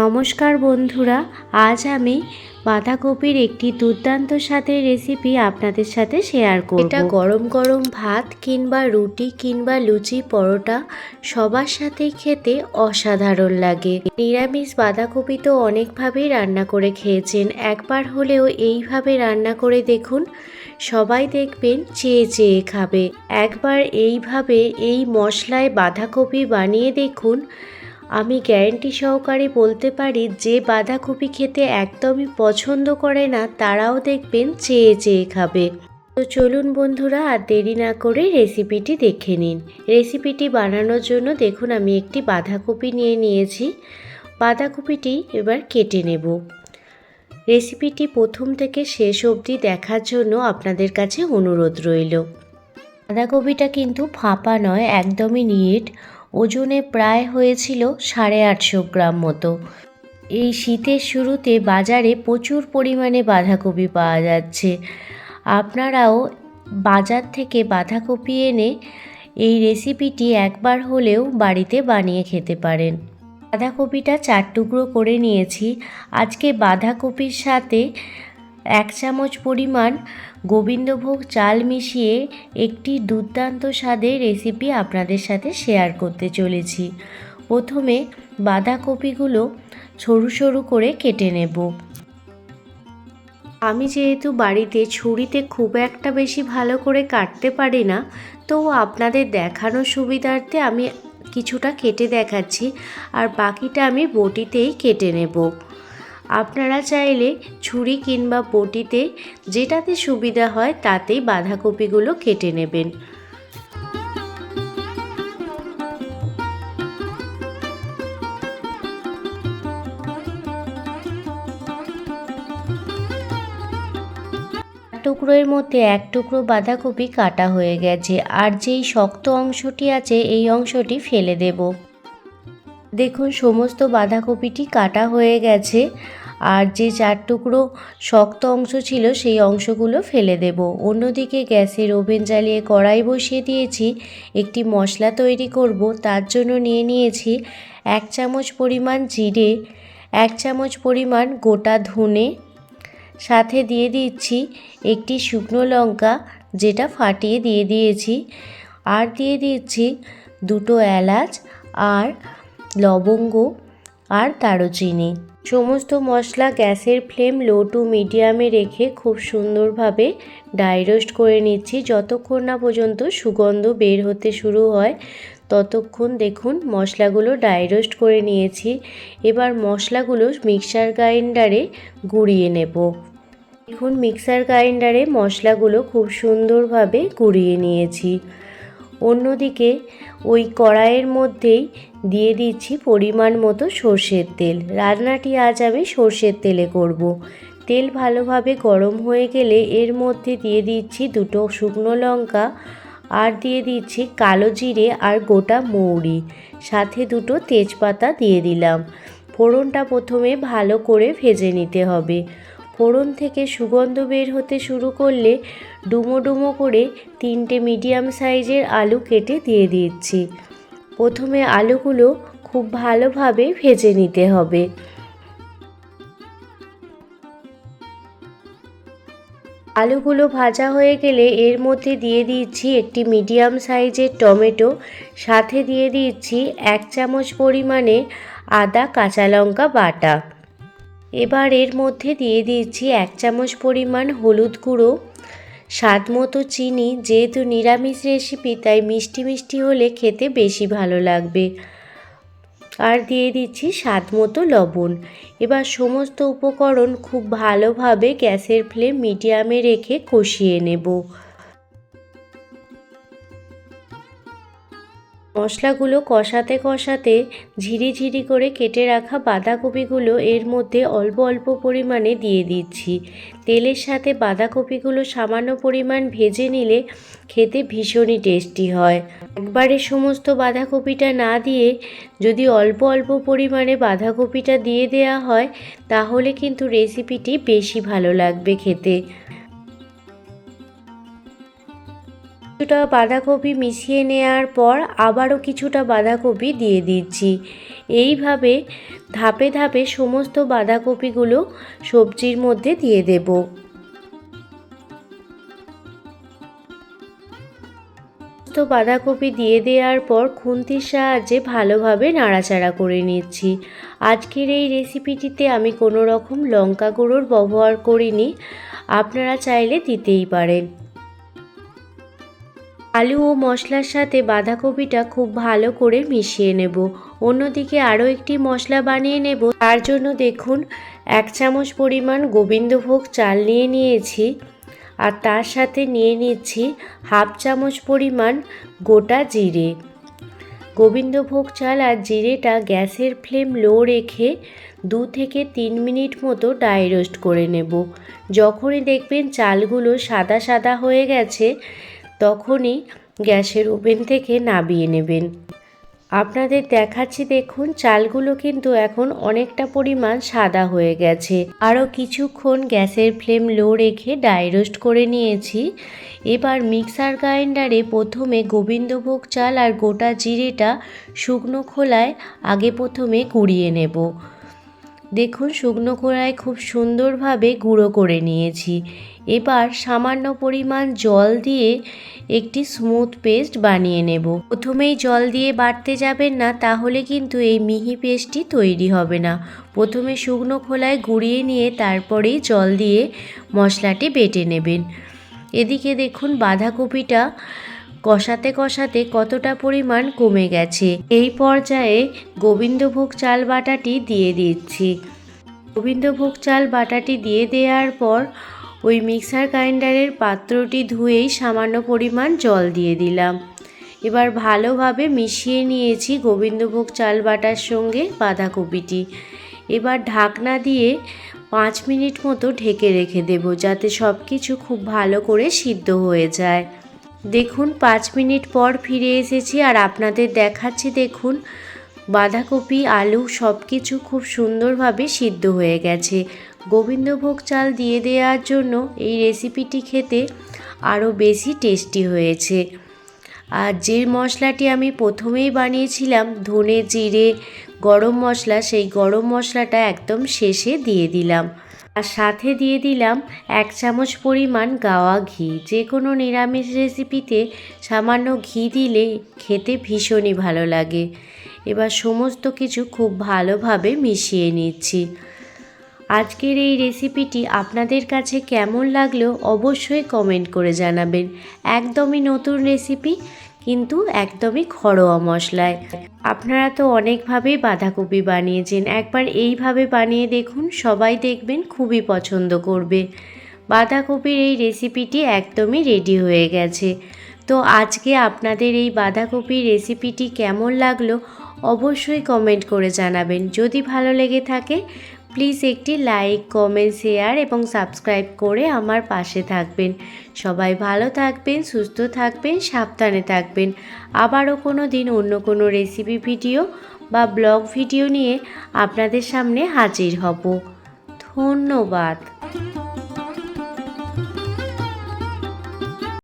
নমস্কার বন্ধুরা, আজ আমি বাঁধাকপির একটি দুর্দান্ত স্বাদের রেসিপি আপনাদের সাথে শেয়ার করব। এটা গরম গরম ভাত কিংবা রুটি কিংবা লুচি পরোটা সবার সাথেই খেতে অসাধারণ লাগে। নিরামিষ বাঁধাকপি তো অনেকভাবেই রান্না করে খেয়েছেন। একবার হলেও এইভাবে রান্না করে দেখুন, সবাই দেখবেন চেয়ে চেয়ে খাবে। একবার এইভাবে এই মশলায় বাঁধাকপি বানিয়ে দেখুন আমি গ্যারেন্টি সহকারে বলতে পারি, যে বাঁধাকপি খেতে একদমই পছন্দ করে না, তারাও দেখবেন চেয়ে চেয়ে খাবে। তো চলুন বন্ধুরা, আর দেরি না করে রেসিপিটি দেখে নিন। রেসিপিটি বানানোর জন্য দেখুন, আমি একটি বাঁধাকপি নিয়ে নিয়েছি। বাঁধাকপিটি এবার কেটে নেব। রেসিপিটি প্রথম থেকে শেষ অবধি দেখার জন্য আপনাদের কাছে অনুরোধ রইল। বাঁধাকপিটা কিন্তু ফাঁপা নয়, একদমই নিট ওজনে প্রায় হয়েছিল সাড়ে আটশো গ্রাম মতো। এই শীতের শুরুতে বাজারে প্রচুর পরিমাণে বাঁধাকপি পাওয়া যাচ্ছে। আপনারাও বাজার থেকে বাঁধাকপি এনে এই রেসিপিটি একবার হলেও বাড়িতে বানিয়ে খেতে পারেন। বাঁধাকপিটা চার টুকরো করে নিয়েছি। আজকে বাঁধাকপির সাথে এক চামচ পরিমাণ গোবিন্দভোগ চাল মিশিয়ে একটি দুর্দান্ত স্বাদের রেসিপি আপনাদের সাথে শেয়ার করতে চলেছি। প্রথমে বাঁধাকপিগুলো সরু সরু করে কেটে নেব। আমি যেহেতু বাড়িতে ছুরিতে খুব একটা বেশি ভালো করে কাটতে পারি না, তো আপনাদের দেখানোর সুবিধার্থে আমি কিছুটা কেটে দেখাচ্ছি, আর বাকিটা আমি বটিতেই কেটে নেব। আপনারা চাইলে ছুরি কিংবা বটিতে যেটাতে সুবিধা হয় তাতেই বাঁধাকপিগুলো কেটে নেবেন। টুকরোর মধ্যে এক টুকরো বাঁধাকপি কাটা হয়ে গেছে আর যেই শক্ত অংশটি আছে এই অংশটি ফেলে দেব। দেখুন, সমস্ত বাঁধাকপিটি কাটা হয়ে গেছে। আর যে চার টুকরো শক্ত অংশ ছিল সেই অংশগুলো ফেলে দেব। অন্যদিকে গ্যাসের ওভেন জ্বালিয়ে কড়াই বসিয়ে দিয়েছি, একটি মশলা তৈরি করব, তার জন্য নিয়ে নিয়েছি এক চামচ পরিমাণ জিরে, এক চামচ পরিমাণ গোটা ধনে, সাথে দিয়ে দিচ্ছি একটি শুকনো লঙ্কা, যেটা ফাটিয়ে দিয়ে দিয়েছি, আর দিয়ে দিচ্ছি দুটো এলাচ আর লবঙ্গ। আর দারুচিনি সমস্ত মশলা গ্যাসের ফ্লেম লো টু মিডিয়ামে রেখে খুব সুন্দরভাবে ড্রাই রোস্ট করে নিচ্ছি। যতক্ষণ না পর্যন্ত সুগন্ধ বের হতে শুরু হয়, ততক্ষণ দেখুন মশলাগুলো ড্রাই রোস্ট করে নিয়েছি। এবার মশলাগুলো মিক্সার গ্রাইন্ডারে গুঁড়িয়ে নেব। দেখুন মিক্সার গ্রাইন্ডারে মশলাগুলো খুব সুন্দরভাবে গুঁড়িয়ে নিয়েছি। অন্যদিকে ওই কড়াইয়ের মধ্যেই দিয়ে দিচ্ছি পরিমাণ মতো সর্ষের তেল। রান্নাটি আজ আমি সর্ষের তেলে করব। তেল ভালোভাবে গরম হয়ে গেলে এর মধ্যে দিয়ে দিচ্ছি দুটো শুকনো লঙ্কা আর দিয়ে দিচ্ছি কালো জিরে আর গোটা মৌরি। সাথে দুটো তেজপাতা দিয়ে দিলাম। ফোড়নটা প্রথমে ভালো করে ভেজে নিতে হবে। ফোড়ন থেকে সুগন্ধ বের হতে শুরু করলে ডুমো ডুমো করে তিনটে মিডিয়াম সাইজের আলু কেটে দিয়ে দিচ্ছি। প্রথমে আলুগুলো খুব ভালোভাবে ভেজে নিতে হবে। আলুগুলো ভাজা হয়ে গেলে এর মধ্যে দিয়ে দিচ্ছি একটি মিডিয়াম সাইজের টমেটো, সাথে দিয়ে দিচ্ছি এক চামচ পরিমাণে আদা কাঁচা লঙ্কা বাটা। এবার এর মধ্যে দিয়ে দিচ্ছি এক চামচ পরিমাণ হলুদ গুঁড়ো, স্বাদ মতো চিনি, যেহেতু নিরামিষ রেসিপি তাই মিষ্টি মিষ্টি হলে খেতে বেশি ভালো লাগবে। আর দিয়ে দিচ্ছি স্বাদ মতো লবণ। এবার সমস্ত উপকরণ খুব ভালোভাবে গ্যাসের ফ্লেম মিডিয়ামে রেখে কষিয়ে নেব। মশলাগুলো কষাতে কষাতে ঝিরিঝিরি করে কেটে রাখা বাঁধাকপিগুলো এর মধ্যে অল্প অল্প পরিমাণে দিয়ে দিচ্ছি। তেলের সাথে বাঁধাকপিগুলো সামান্য পরিমাণ ভেজে নিলে খেতে ভীষণই টেস্টি হয়। একবারে সমস্ত বাঁধাকপিটা না দিয়ে যদি অল্প অল্প পরিমাণে বাঁধাকপিটা দিয়ে দেওয়া হয়, তাহলে কিন্তু রেসিপিটি বেশি ভালো লাগবে খেতে। কিছুটা বাঁধাকপি মিশিয়ে নেওয়ার পর আবারও কিছুটা বাঁধাকপি দিয়ে দিচ্ছি। এইভাবে ধাপে ধাপে সমস্ত বাঁধাকপিগুলো সবজির মধ্যে দিয়ে দেব। সমস্ত বাঁধাকপি দিয়ে দেওয়ার পর খুন্তির সাহায্যে ভালোভাবে নাড়াচাড়া করে নিচ্ছি। আজকের এই রেসিপিটিতে আমি কোনো রকম লঙ্কা গুঁড়োর ব্যবহার করিনি। আপনারা চাইলে দিতেই পারেন। আলু ও মশলার সাথে বাঁধাকপিটা খুব ভালো করে মিশিয়ে নেব। অন্যদিকে আরও একটি মশলা বানিয়ে নেব। তার জন্য দেখুন, এক চামচ পরিমাণ গোবিন্দভোগ চাল নিয়ে নিয়েছি আর তার সাথে নিয়ে নিচ্ছি হাফ চামচ পরিমাণ গোটা জিরে। গোবিন্দভোগ চাল আর জিরেটা গ্যাসের ফ্লেম লো রেখে দু থেকে তিন মিনিট মতো ডাই রোস্ট করে নেব। যখনই দেখবেন চালগুলো সাদা সাদা হয়ে গেছে তখনই গ্যাসের ওভেন থেকে নামিয়ে নেবেন। আপনাদের দেখাচ্ছি দেখুন, চালগুলো কিন্তু এখন অনেকটা পরিমাণ সাদা হয়ে গেছে। আরও কিছুক্ষণ গ্যাসের ফ্লেম লো রেখে ডাই রোস্ট করে নিয়েছি। এবার মিক্সার গ্রাইন্ডারে প্রথমে গোবিন্দভোগ চাল আর গোটা জিরেটা শুকনো খোলায় আগে প্রথমে কুড়িয়ে নেব। দেখুন শুকনো খোলায় খুব সুন্দরভাবে গুঁড়ো করে নিয়েছি। এবার সামান্য পরিমাণ জল দিয়ে একটি স্মুথ পেস্ট বানিয়ে নেব। প্রথমেই জল দিয়ে বাটতে যাবেন না, তাহলে কিন্তু এই মিহি পেস্টটি তৈরি হবে না। প্রথমে শুকনো খোলায় গুঁড়িয়ে নিয়ে তারপরেই জল দিয়ে মশলাটি বেটে নেবেন। এদিকে দেখুন বাঁধাকপিটা কষাতে কষাতে কতটা পরিমাণ কমে গেছে। এই পর্যায়ে গোবিন্দভোগ চাল বাটাটি দিয়ে দিচ্ছি। গোবিন্দভোগ চাল বাটাটি দিয়ে দেওয়ার পর ওই মিক্সার গ্রাইন্ডারের পাত্রটি ধুয়েই সামান্য পরিমাণ জল দিয়ে দিলাম। এবার ভালোভাবে মিশিয়ে নিয়েছি গোবিন্দভোগ চাল বাটার সঙ্গে বাঁধাকপিটি। এবার ঢাকনা দিয়ে পাঁচ মিনিট মতো ঢেকে রেখে দেব যাতে সব কিছু খুব ভালো করে সিদ্ধ হয়ে যায়। দেখুন, পাঁচ মিনিট পর ফিরে এসেছি আর আপনাদের দেখাচ্ছি, দেখুন, বাঁধাকপি, আলু সব কিছু খুব সুন্দরভাবে সিদ্ধ হয়ে গেছে। গোবিন্দভোগ চাল দিয়ে দেওয়ার জন্য এই রেসিপিটি খেতে আরও বেশি টেস্টি হয়েছে। আর যে মশলাটি আমি প্রথমেই বানিয়েছিলাম, ধনে, জিরে, গরম মশলা, সেই গরম মশলাটা একদম শেষে দিয়ে দিলাম। আর সাথে দিয়ে দিলাম এক চামচ পরিমাণ গাওয়া ঘি। যে কোনো নিরামিষ রেসিপিতে সামান্য ঘি দিলে খেতে ভীষণই ভালো লাগে। এবার সমস্ত কিছু খুব ভালোভাবে মিশিয়ে নিচ্ছি। আজকের এই রেসিপিটি আপনাদের কাছে কেমন লাগল অবশ্যই কমেন্ট করে জানাবেন। একদমই নতুন রেসিপি কিন্তু একদমই ঘরোয়া মশলায়। আপনারা তো অনেকভাবেই বাঁধাকপি বানিয়েছেন। একবার এইভাবে বানিয়ে দেখুন, সবাই দেখবেন খুবই পছন্দ করবে। বাঁধাকপির এই রেসিপিটি একদমই রেডি হয়ে গেছে। তো আজকে আপনাদের এই বাঁধাকপির রেসিপিটি কেমন লাগল অবশ্যই কমেন্ট করে জানাবেন। যদি ভালো লেগে থাকে প্লিজ একটি লাইক, কমেন্ট, শেয়ার এবং সাবস্ক্রাইব করে আমার পাশে থাকবেন। সবাই ভালো থাকবেন, সুস্থ থাকবেন, সাবধানে থাকবেন। আবারও কোনো দিন অন্য কোনো রেসিপি ভিডিও বা ব্লগ ভিডিও নিয়ে আপনাদের সামনে হাজির হব। ধন্যবাদ।